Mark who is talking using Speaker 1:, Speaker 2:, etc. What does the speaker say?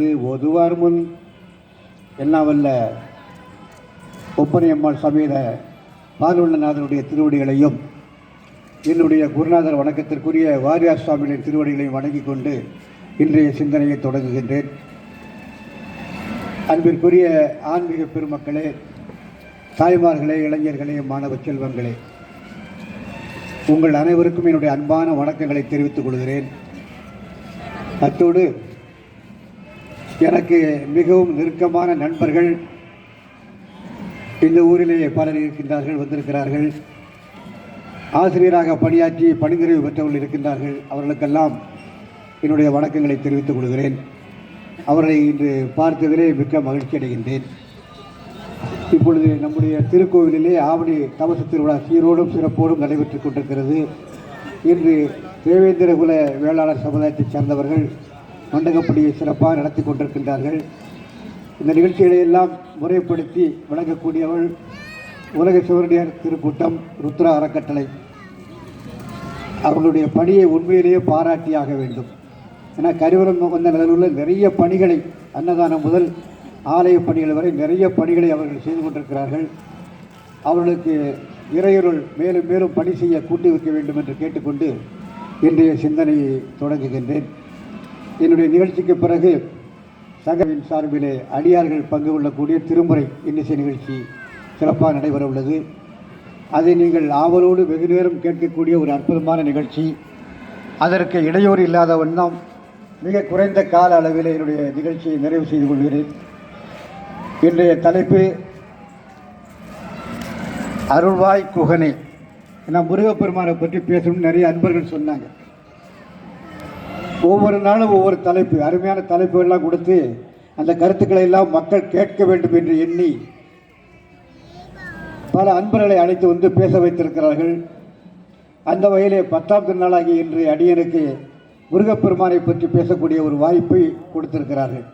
Speaker 1: என்று ஒதுவார் முன் எல்லாம் வல்ல ஒப்பனையம்மாள் சமேத பாலுள்ளநாதனுடைய திருவடிகளையும் என்னுடைய குருநாதர் வணக்கத்திற்குரிய வாரியார் சுவாமிகளின் திருவடிகளையும் வணங்கிக் கொண்டு இன்றைய சிந்தனையை தொடங்குகின்றேன். அன்பிற்குரிய ஆன்மீக பெருமக்களே தாய்மார்களே இளைஞர்களே மாணவ செல்வங்களே உங்கள் அனைவருக்கும் என்னுடைய அன்பான வணக்கங்களை தெரிவித்துக் கொள்கிறேன். அத்தோடு எனக்கு மிகவும் நெருக்கமான நண்பர்கள் இந்த ஊரிலே பலர் இருக்கின்றார்கள் வந்திருக்கிறார்கள். ஆசிரியராக பணியாற்றி பணிநிறைவு பெற்றவர்கள் இருக்கின்றார்கள். அவர்களுக்கெல்லாம் என்னுடைய வணக்கங்களை தெரிவித்துக் கொள்கிறேன். அவர்களை இன்று பார்த்ததிலே மிக்க மகிழ்ச்சி அடைகின்றேன். இப்பொழுது நம்முடைய திருக்கோவிலிலே ஆவணி தமசு திருவிழா சீரோடும் சிறப்போடும் நடைபெற்றுக் கொண்டிருக்கிறது. இன்று தேவேந்திரகுல வேளாளர் சமுதாயத்தைச் சேர்ந்தவர்கள் மண்டகப்படியை சிறப்பாக நடத்தி கொண்டிருக்கின்றார்கள். இந்த நிகழ்ச்சிகளை எல்லாம் முறைப்படுத்தி வழங்கக்கூடியவள் உலக சிவரடியார் திருக்கூட்டம் ருத்ரா அறக்கட்டளை. அவர்களுடைய பணியை உண்மையிலேயே பாராட்டியாக வேண்டும். ஏன்னா கரிவரம் வந்த நிலையில் நிறைய பணிகளை அன்னதானம் முதல் ஆலய பணிகள் வரை நிறைய பணிகளை அவர்கள் செய்து கொண்டிருக்கிறார்கள். அவர்களுக்கு இறையருள் மேலும் மேலும் பணி செய்ய கூட்டி வைக்க வேண்டும் என்று கேட்டுக்கொண்டு இன்றைய சிந்தனையை தொடங்குகின்றேன். என்னுடைய நிகழ்ச்சிக்கு பிறகு சங்கவின் சார்பிலே அடியார்கள் பங்கு கொள்ளக்கூடிய திருமுறை இன்னிசை நிகழ்ச்சி சிறப்பாக நடைபெற உள்ளது. அதை நீங்கள் ஆவலோடு வெகு நேரம் கேட்கக்கூடிய ஒரு அற்புதமான நிகழ்ச்சி. அதற்கு இடையூறு இல்லாத வண்ணம் மிக குறைந்த கால அளவில் என்னுடைய நிகழ்ச்சியை நிறைவு செய்து கொள்கிறேன். இன்றைய தலைப்பு அருள்வாய் குகனே. நான் முருகப்பெருமானை பற்றி பேசணும்னு நிறைய அன்பர்கள் சொன்னாங்க. ஒவ்வொரு நாளும் ஒவ்வொரு தலைப்பு அருமையான தலைப்புகள்லாம் கொடுத்து அந்த கருத்துக்களை எல்லாம் மக்கள் கேட்க வேண்டும் என்று எண்ணி பல அன்பர்களை அழைத்து வந்து பேச வைத்திருக்கிறார்கள். அந்த வகையிலே பத்தாம் திருநாளாகிய இன்று அடியனுக்கு முருகப்பெருமானை பற்றி பேசக்கூடிய ஒரு வாய்ப்பை கொடுத்திருக்கிறார்கள்.